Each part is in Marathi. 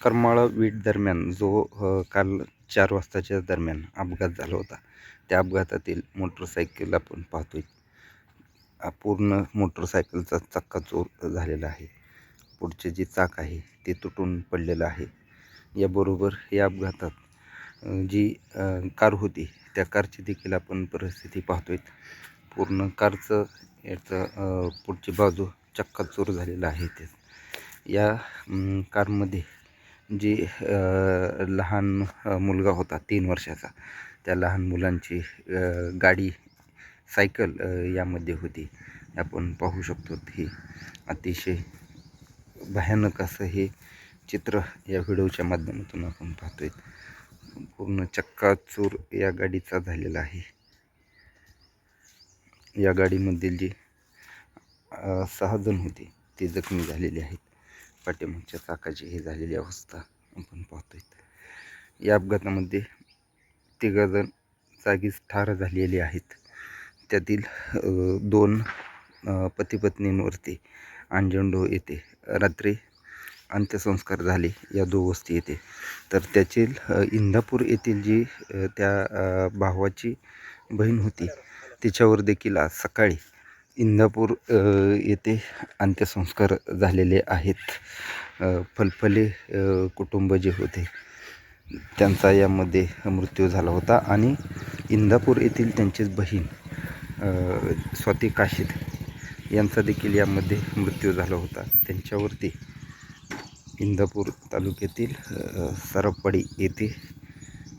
करमाळा वीट दरम्यान जो काल चार वाजताच्या दरम्यान अपघात झाला होता. त्या अपघातातील मोटरसायकल आपण पाहतोय. पूर्ण मोटरसायकलचा चक्काचूर झालेला आहे. पुढचे जे चाक आहे ते तुटून पडलेलं आहे. याबरोबर या अपघातात जी कार होती त्या कारची देखील आपण परिस्थिती पाहतोय पूर्ण कारचं याचं पुढची बाजू चक्काचूर झालेला आहे. ते या कारमध्ये जी लहान मुलगा होता तीन वर्षाचा त्या लहान मुलांची गाडी सायकल यामध्ये होती. आपण पाहू शकतो ही अतिशय भयानक असं हे चित्र या व्हिडिओच्या माध्यमातून आपण पाहतोय. पूर्ण चक्काचूर या गाडीचा झालेला आहे. या गाडीमधील जी सहाजण सहा जण होते ते जखमी झालेले आहेत. पाठीमागच्या चाकाची हे झालेली अवस्था आपण पाहतोय. या अपघातामध्ये तिघजण जागीच ठार झालेले आहेत. त्यातील दोन पती पत्नींवरती अंजंडो येथे रात्री अंत्यसंस्कार झाले या दो वस्ती येथे तर त्यातील इंदापूर येथील जी त्या भावाची बहीण होती तिच्यावर देखील आज सकाळी इंदापूर येथे अंत्यसंस्कार झालेले आहेत. फलफले कुटुंब जे होते त्यांचा यामध्ये मृत्यू झाला होता. आणि इंदापूर येथील त्यांचीच बहीण स्वाती काशीद यांचा देखील यामध्ये मृत्यू झाला होता. त्यांच्यावरती इंदापूर तालुक्यातील सरपवाडी येथे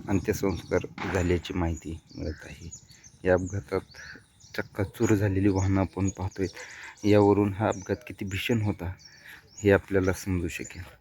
अंत्यसंस्कार झाल्याची माहिती मिळत आहे. या अपघातात चक्काचूर झालेली वाहनं आपण पाहतोय. यावरून हा अपघात किती भीषण होता हे आपल्याला समजू शकेल.